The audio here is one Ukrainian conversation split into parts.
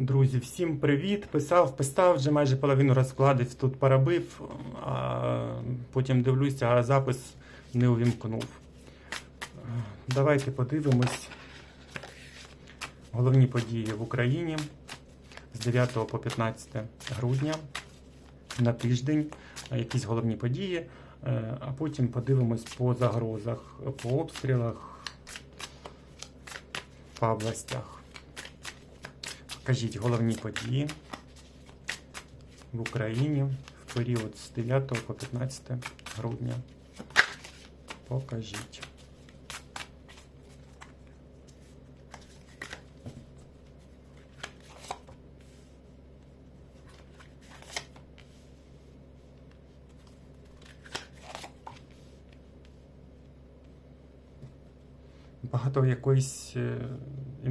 Друзі, всім привіт! Писав, писав, вже майже половину розкладів тут перебив, а потім дивлюся, а запис не увімкнув. Давайте подивимось головні події в Україні з 9 по 15 грудня на тиждень, якісь головні події, е, а потім подивимось по загрозах, по обстрілах, по областях. Покажіть головні події в Україні в період з 9 по 15 грудня. Покажіть. Багато якоїсь е,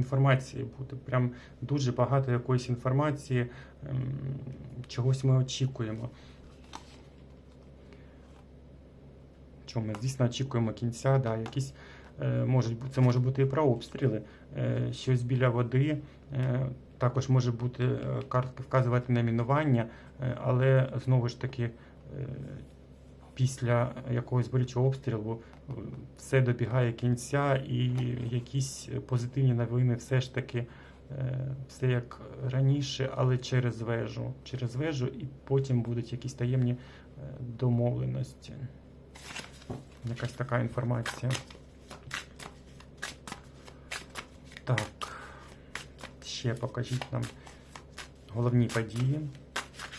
інформації буде. Прям дуже багато якоїсь інформації, ем, чогось ми очікуємо. Чого ми, звісно, очікуємо кінця, да, якісь, е, можуть, це може бути і про обстріли, е, щось біля води. Е, також може бути картка вказувати на мінування, але знову ж таки, після якогось болючого обстрілу е, все добігає кінця, і якісь позитивні новини все ж таки е, все як раніше, але через вежу. Через вежу, і потім будуть якісь таємні е, домовленості. Якась така інформація. Так. Ще покажіть нам головні події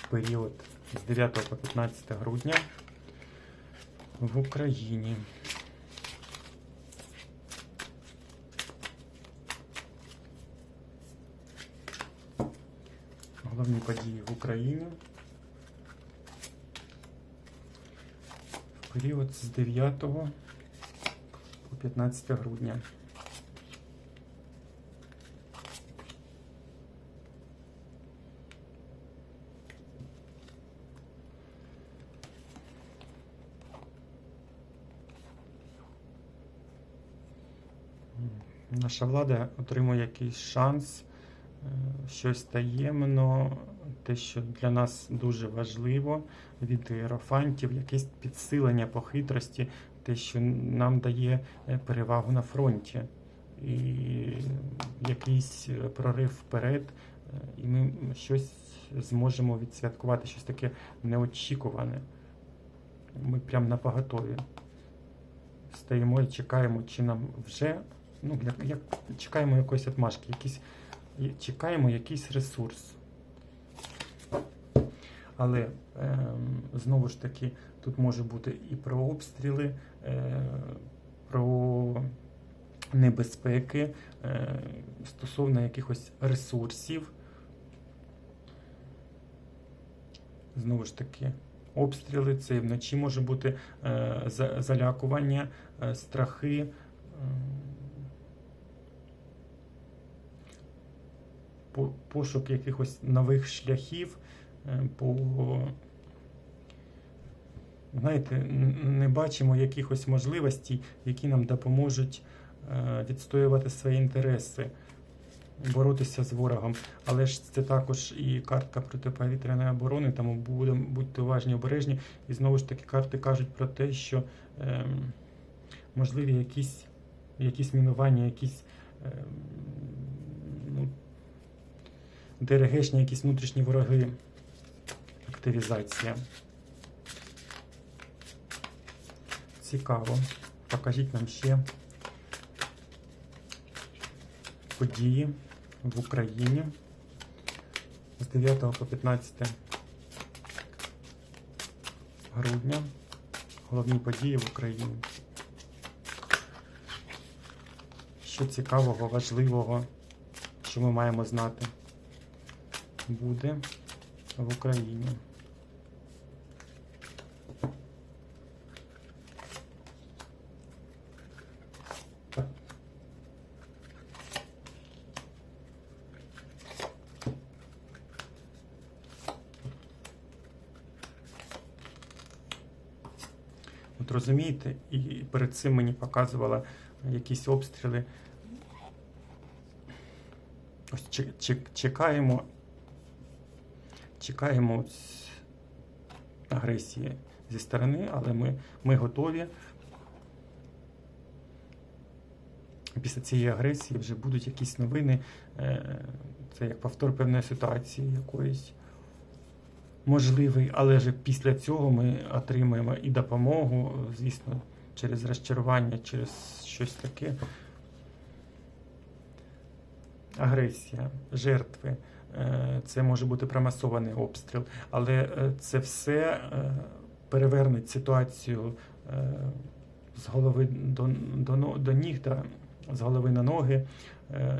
період з 9 по 15 грудня в Україні. Головні події в Україні в період з 9 по 15 грудня. Наша влада отримує якийсь шанс, е, щось таємно, те, що для нас дуже важливо від іерофантів, якесь підсилення по хитрості, те, що нам дає е, перевагу на фронті. І якийсь е, прорив вперед, і ми щось зможемо відсвяткувати, щось таке неочікуване. Ми прямо на поготові стоїмо і чекаємо, чи нам вже ну, як, як чекаємо якоїсь отмашки, якісь, чекаємо якийсь ресурс. Але ем, знову ж таки, тут може бути і про обстріли, е, про небезпеки е, стосовно якихось ресурсів. Знову ж таки, обстріли, це і вночі може бути е, залякування, е, страхи. ем, пошук якихось нових шляхів, е, по, знаєте, не бачимо якихось можливостей, які нам допоможуть е, відстоювати свої інтереси, боротися з ворогом. Але ж це також і картка протиповітряної оборони, тому будемо будьте уважні, обережні. І знову ж таки карти кажуть про те, що ем, можливі якісь, якісь мінування, якісь ем, ДРГшні якісь внутрішні вороги. Активізація. Цікаво. Покажіть нам ще події в Україні з 9 по 15 грудня. Головні події в Україні. Що цікавого, важливого, що ми маємо знати буде в Україні. От розумієте, і перед цим мені показувала якісь обстріли. Ось чек- чек- чекаємо, чекаємо агресії зі сторони, але ми, ми готові. Після цієї агресії вже будуть якісь новини. е, Це як повтор певної ситуації якоїсь можливий, але ж після цього ми отримаємо і допомогу, звісно, через розчарування, через щось таке. Агресія, жертви. Е, Це може бути промасований обстріл, але е, це все е, перевернуть ситуацію з голови до, до, до ніг, да, з голови на ноги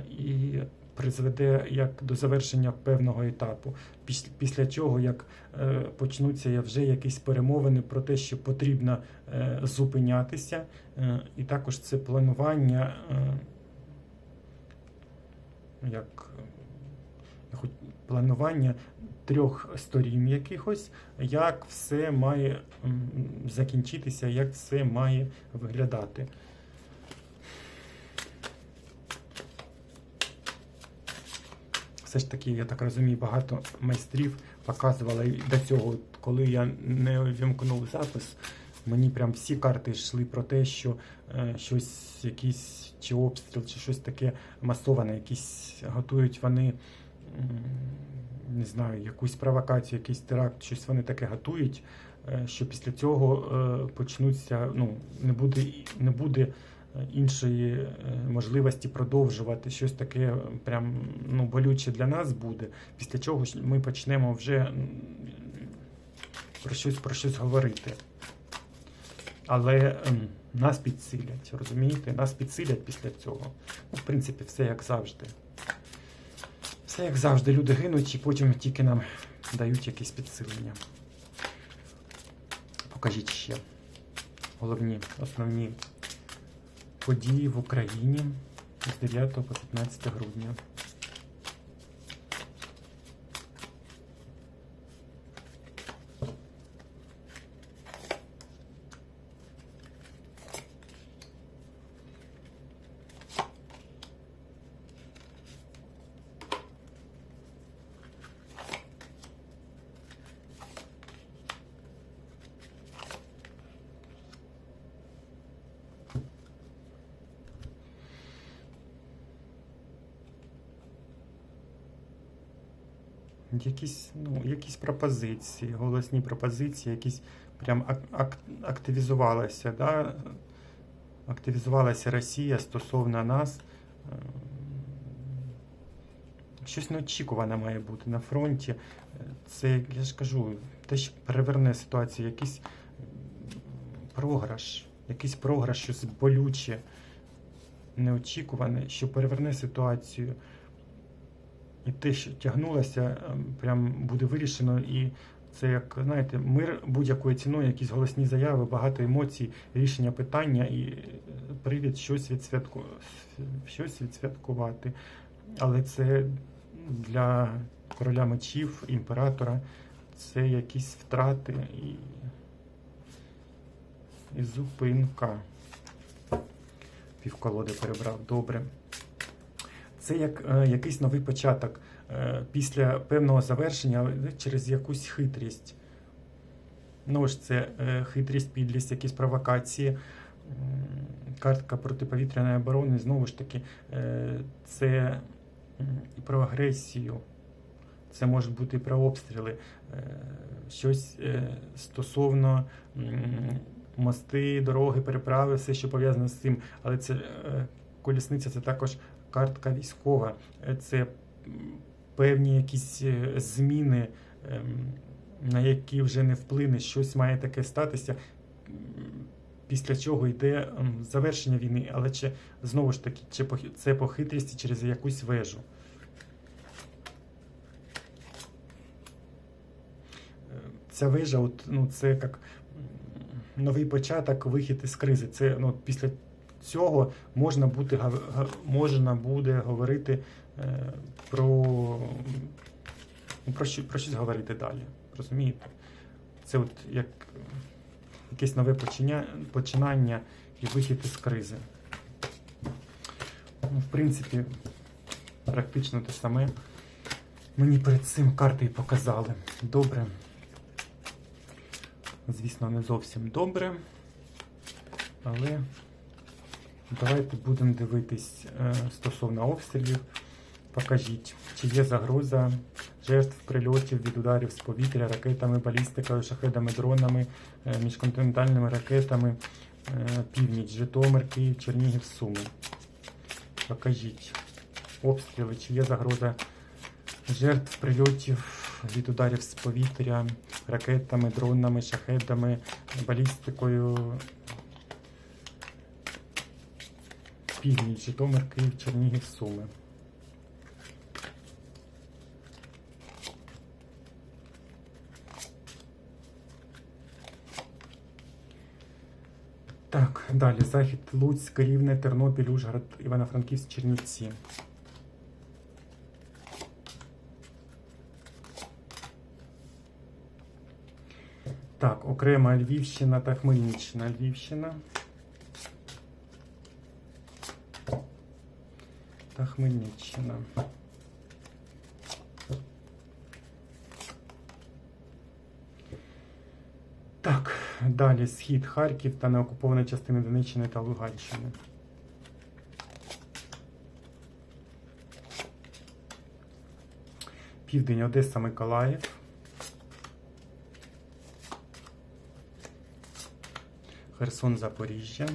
і призведе як до завершення певного етапу. Після, чого як почнуться вже якісь перемовини про те, що потрібно зупинятися, і також це планування. Як планування трьох сторін якихось, як все має закінчитися, як все має виглядати. Все ж таки, я так розумію, багато майстрів показували до цього, коли я не вімкнув запис, мені прям всі карти йшли про те, що е, щось, якийсь чи обстріл, чи щось таке масоване, якісь готують вони, не знаю, якусь провокацію, якийсь теракт, щось вони таке готують, е, що після цього е, почнуться, ну, не буде, не буде е, іншої можливості продовжувати щось таке прям ну, болюче для нас буде, після чого ми почнемо вже про щось, про щось говорити. Але ем, нас підсилять, розумієте? Нас підсилять після цього. Ну, в принципі, все як завжди. Все як завжди. Люди гинуть і потім тільки нам дають якесь підсилення. Покажіть ще головні, основні події в Україні з 9 по 15 грудня. Якісь, ну, якісь пропозиції, голосні пропозиції, якісь прям ак- ак- активізувалася, да? активізувалася Росія стосовно нас. Ем, Щось неочікуване має бути на фронті. Е, Це, я ж кажу, те, що переверне ситуацію, якийсь програш, якийсь програш, щось болюче, неочікуване, що переверне ситуацію. І те, що тягнулося, ем, прям буде вирішено. І це як, знаєте, мир будь-якою ціною, якісь голосні заяви, багато емоцій, рішення питання і е, привід щось, відсвятку... щось відсвяткувати. Але це для короля мечів, імператора, це якісь втрати і, і зупинка. Півколоди перебрав. Добре. Це як е, якийсь новий початок е, після певного завершення, але через якусь хитрість. Ну ж, це е, хитрість, підлість, якісь провокації. Картка протиповітряної оборони, знову ж таки, е, це і про агресію. Це може бути і про обстріли, е, щось е, стосовно м, мости, дороги, переправи, все, що пов'язане з цим. Але це е, колісниця це також картка військова, Е, це певні якісь е, зміни, ем, на які вже не вплине, щось має таке статися. Після чого йде ем, завершення війни, але чи знову ж таки, чи це по хитрості через якусь вежу. Е, Ця вежа, от, ну, це як новий початок, вихід із кризи. Це ну, після цього можна буде, можна буде говорити е, про, ну, про, про щось говорити далі. Розумієте? Це от як якесь нове починання і вихід із кризи. Ну, в принципі, Практично те саме. Мені перед цим карти і показали. Добре. Звісно, не зовсім добре. Але давайте будемо дивитись е, стосовно обстрілів. Покажіть, чи є загроза жертв прильотів від ударів з повітря, ракетами, балістикою, шахедами, дронами, е, міжконтинентальними ракетами, е, північ, Житомир, Київ, Чернігів, Суми. Покажіть обстріли, чи є загроза жертв прильотів від ударів з повітря, ракетами, дронами, шахедами, балістикою. Північ, Житомир, Київ, Чернігів, Суми. Так, далі. Захід, Луцьк, Рівне, Тернопіль, Ужгород, Івано-Франківськ, Чернівці. Так, окрема Львівщина та Хмельниччина. Львівщина. Хмельниччина. Так, далі схід Харків та неокуповані частини Донеччини та Луганщини. Південь Одеса, Миколаїв. Херсон, Запоріжжя.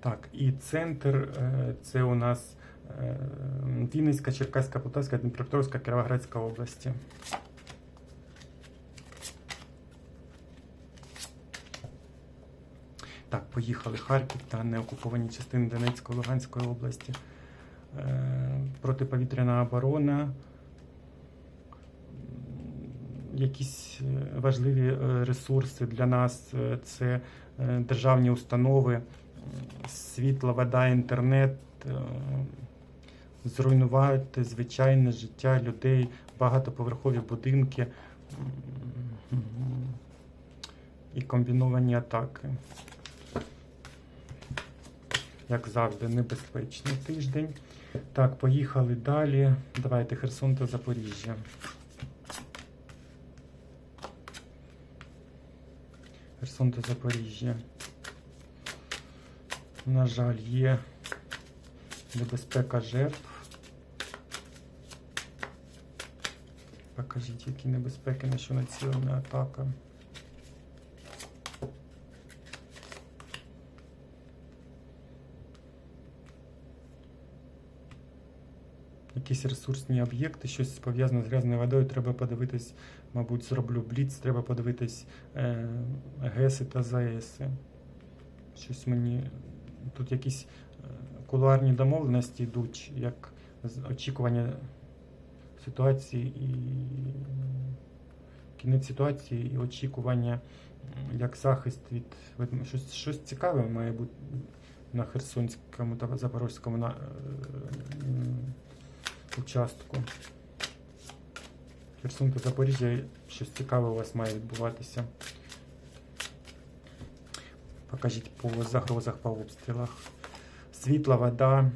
Так, і центр е, це у нас е, Вінницька, Черкаська, Полтавська, Дніпропетровська, Кіровоградська області. Так, поїхали Харків та неокуповані частини Донецької, Луганської області. Е, Протиповітряна оборона. Якісь важливі ресурси для нас це державні установи, м, світло, вода, інтернет, е, зруйнувати звичайне життя людей, багатоповерхові будинки і комбіновані атаки. Як завжди, небезпечний тиждень. Так, поїхали далі. Давайте Херсон та Запоріжжя. Херсон та Запоріжжя. На жаль, є небезпека жертв. Покажіть, які небезпеки, на що націлена атака. Якісь ресурсні об'єкти, щось пов'язане з грязною водою. Треба подивитись, мабуть, зроблю бліц, треба подивитись е, ГЕСи та ЗАЕСи. Щось мені. Тут якісь е, кулуарні домовленості йдуть, як очікування ситуації і кінець ситуації і очікування як захист від, щось, щось цікаве має бути на Херсонському та Запорозькому на, е, участку. Херсон та Запоріжжя щось цікаве у вас має відбуватися. Покажіть по загрозах по обстрілах. Світла, вода,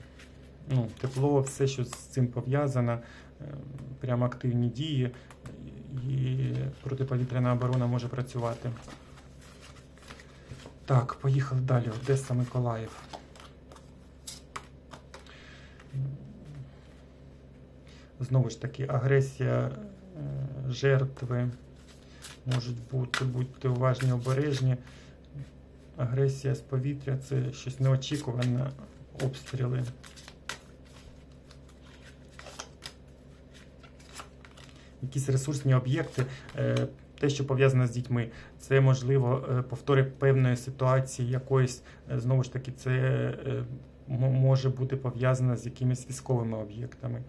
ну, тепло, все, що з цим пов'язано, е, прямо активні дії, і протиповітряна оборона може працювати. Так, поїхали далі. Одеса, Миколаїв. Знову ж таки, агресія е, жертви можуть бути, будьте уважні, обережні. Агресія з повітря це щось неочікуване, обстріли. Якісь ресурсні об'єкти, е, те, що пов'язане з дітьми, це можливо е, повтори певної ситуації, якоїсь, е, знову ж таки, це може бути пов'язане з якимись військовими об'єктами.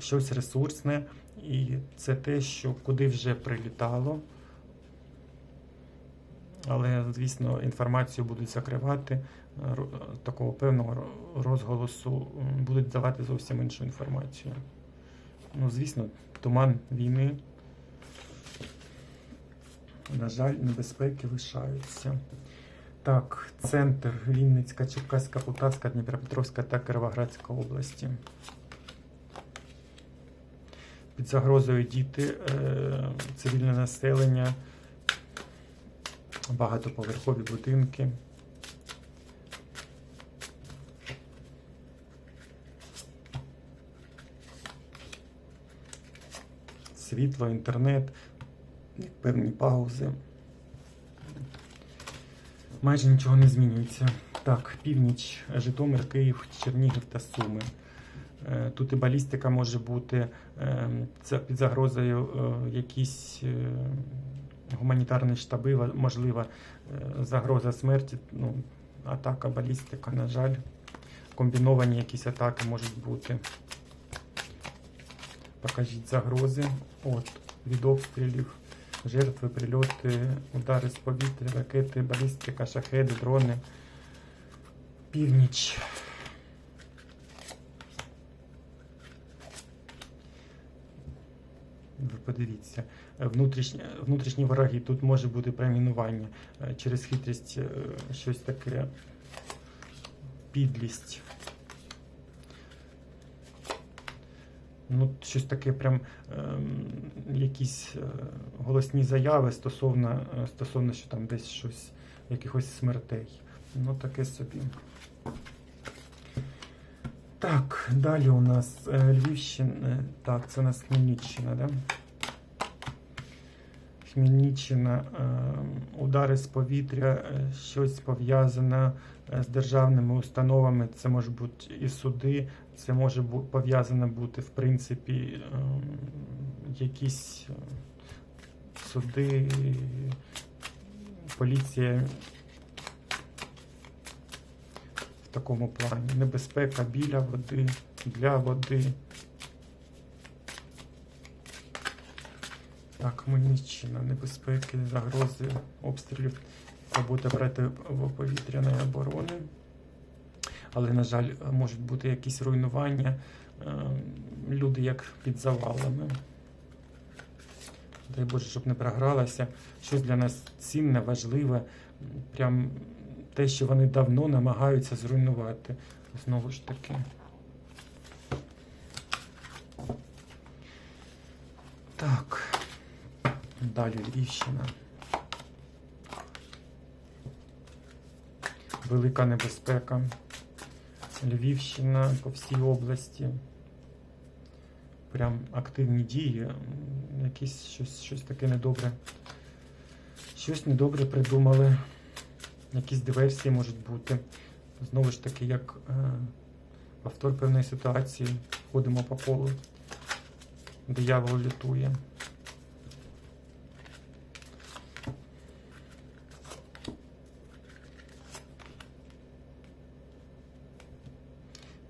Щось ресурсне, і це те, що куди вже прилітало. Але, звісно, інформацію будуть закривати, такого певного розголосу будуть давати зовсім іншу інформацію. Ну, звісно, туман війни. На жаль, небезпеки лишаються. Так, центр Вінницька, Черкаська, Полтавська, Дніпропетровська та Кіровоградська області. Під загрозою діти, е, цивільне населення, багатоповерхові будинки. Світло, інтернет, певні паузи. Майже нічого не змінюється. Так, північ, Житомир, Київ, Чернігів та Суми. Е, Тут і балістика може бути е, це під загрозою е, якісь е, гуманітарні штаби, ва- можлива е, загроза смерті, ну, атака, балістика, на жаль. Комбіновані якісь атаки можуть бути. Покажіть загрози. От, від обстрілів, жертви, прильоти, удари з повітря, ракети, балістика, шахеди, дрони. Північ. Ви подивіться, внутрішні, внутрішні вороги, тут може бути промінування е, через хитрість, е, щось таке, підлість. Ну, щось таке, прям ем, якісь е, голосні заяви стосовно, е, стосовно, що там десь щось, якихось смертей. Ну, таке собі. Так, далі у нас е, Львівщина. Так, це у нас Хмельниччина, да? Хмельниччина, е, удари з повітря, е, щось пов'язане е, з державними установами. Це може бути і суди, це може бу- пов'язано бути, в принципі, е, якісь е, суди, поліція в такому плані. Небезпека біля води, для води. Так, Хмельниччина, небезпеки, загрози, обстрілів, робота протиповітряної оборони. Але, на жаль, можуть бути якісь руйнування, е, люди як під завалами. Дай Боже, щоб не програлося. Щось для нас цінне, важливе, прям те, що вони давно намагаються зруйнувати. Знову ж таки. Так. Далі Львівщина. Велика небезпека. Львівщина по всій області. Прям активні дії. Якісь щось, щось таке недобре. Щось недобре придумали. Якісь диверсії можуть бути. Знову ж таки, як е, повтор певної ситуації. Ходимо по колу. Диявол лютує.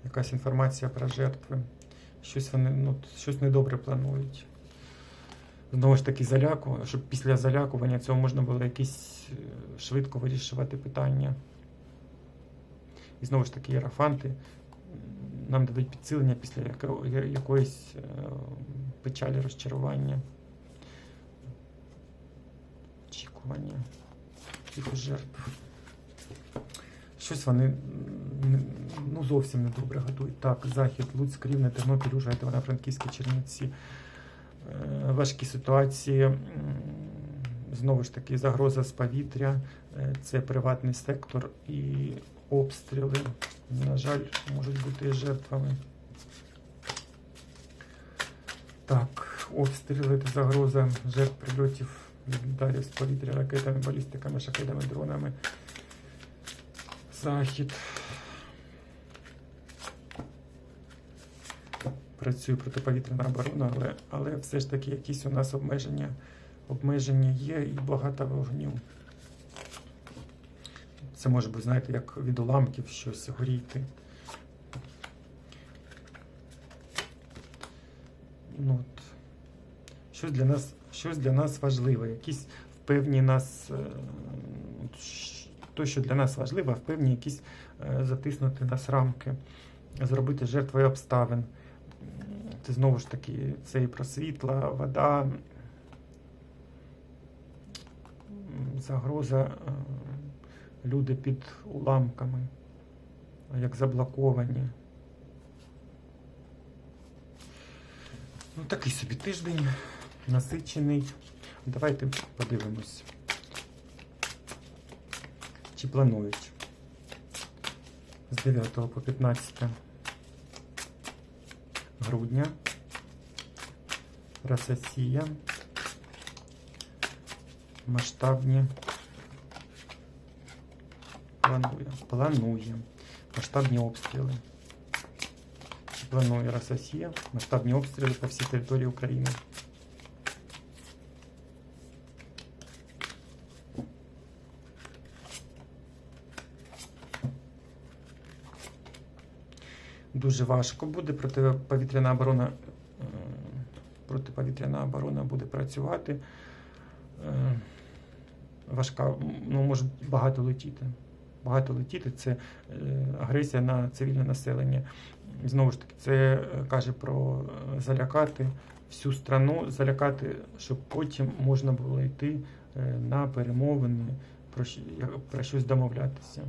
Якась інформація про жертви. Щось вони ну, щось недобре планують. Знову ж таки, заляку, щоб після залякування цього можна було якісь е, швидко вирішувати питання. І знову ж таки, єрафанти нам дадуть підсилення після яко- якоїсь е, печалі розчарування. Очікування їх жертв. Щось вони ну, зовсім недобре готують. Так, Захід, Луцьк, Рівне, Тернопіль, Ужгород, Івано-Франківські, Чернівці. Е, Важкі ситуації. Знову ж таки, загроза з повітря, е, це приватний сектор і обстріли, на жаль, можуть бути жертвами. Так, обстріли та загроза жертв прильотів ударів з повітря ракетами, балістиками, шахедами, дронами. Захід. Працює протиповітряна оборона, але, але все ж таки якісь у нас обмеження, обмеження є і багато вогню. Це може бути, знаєте, як від уламків щось горіти. Ну, от. Щось для нас, щось для нас важливе, якісь впевні нас, е, то, що для нас важливо, впевні якісь е, затиснути нас рамки, зробити жертвою обставин. Це знову ж таки, це і про світла, вода, загроза е, люди під уламками, як заблоковані. Ну, такий собі тиждень насичений. Давайте подивимось. Чи планують з 9 по 15 грудня Росія масштабні планує, планує масштабні обстріли. Чи планує Росія масштабні обстріли по всій території України? Дуже важко буде протиповітряна оборона. е, Протиповітряна оборона буде працювати. Е, Важка, ну може багато летіти. Багато летіти це е, агресія на цивільне населення. Знову ж таки, це каже про залякати всю страну, залякати, щоб потім можна було йти на перемовини, про щось домовлятися.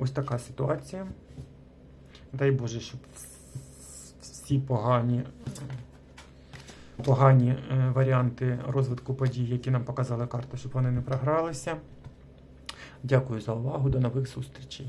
Ось така ситуація. Дай Боже, щоб всі погані, погані е, варіанти розвитку подій, які нам показала карта, щоб вони не програлися. Дякую за увагу. До нових зустрічей.